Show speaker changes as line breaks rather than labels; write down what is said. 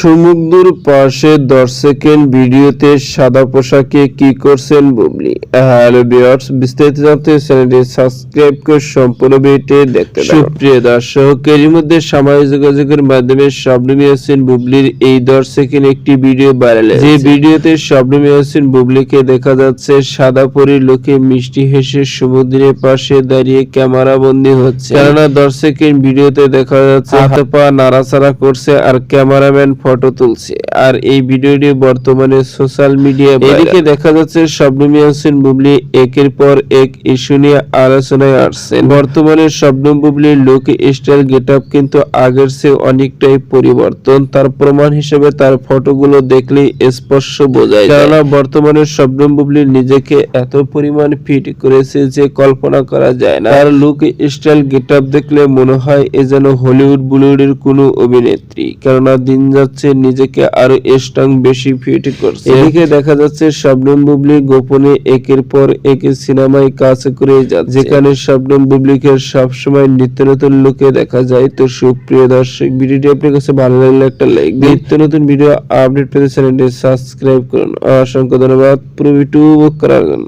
সমুদ্র পাশে দশ সেকেন্ড ভিডিওতে সাদা পোশাকে কি করছেন বুবলি? হ্যালো বিয়ার্স বিস্তারিত জানতে চ্যানেলটি সাবস্ক্রাইব করে সম্পূর্ণ ভিডিওটি দেখতে সুপ্রিয় দর্শক এর মধ্যে সামাজিক যোগাযোগের মাধ্যমে শবনমী হোসেন বুবলির এই দশ সেকেন্ড একটি ভিডিও ভাইরাল যে ভিডিওতে শবনমী হোসেন বুবলিকে দেখা যাচ্ছে, সাদা পরীর লোকে মিষ্টি হেসে সমুদ্রের পাশে দাঁড়িয়ে ক্যামেরা বন্দী হচ্ছে। কেননা দশ সেকেন্ড ভিডিওতে দেখা যাচ্ছে, হাতে পা নাড়াচাড়া করছে আর ক্যামেরাম্যান ফটো তুলছে। আর এই ভিডিওটি বর্তমানে সোশ্যাল মিডিয়ায় এদিকে দেখা যাচ্ছে শবনমী হোসেন বুবলি একের পর এক ইস্যু নিয়ে আলোচনায় আসছেন। বর্তমানে শবনম বুবলির লুক স্টাইল গেট কিন্তু আগের চেয়ে অনেকটাই পরিবর্তন। তার প্রমাণ হিসেবে তার ফটোগুলো দেখলেই স্পষ্ট বোঝা যায়। কেননা বর্তমানে শবনম বুবলি নিজেকে এত পরিমাণ ফিট করেছে যে কল্পনা করা যায় না। তার লুক স্টাইল গেট দেখলে মনে হয় এ যেন হলিউড বলিউডের কোনো অভিনেত্রী। কেননা দিন যাচ্ছে নিজেকে আরও স্ট্রং বেশি ফিট করছে। এদিকে দেখা যাচ্ছে, শবনম বুবলি গোপনে একের পর এক সিনেমায় কাজ করে যাচ্ছে। যেখানে শবনম বুবলিকে সবসময় নিত্য নতুন লুকে দেখা যায়। তো সুপ্রিয় দর্শক, ভিডিওটি আপনার কাছে ভালো লাগলে একটা লাইক নিত্য নতুন ভিডিও আপডেট পেতে চ্যানেলটি সাবস্ক্রাইব করুন। অসংখ্য ধন্যবাদ। পুরো ভিডিও করার জন্য।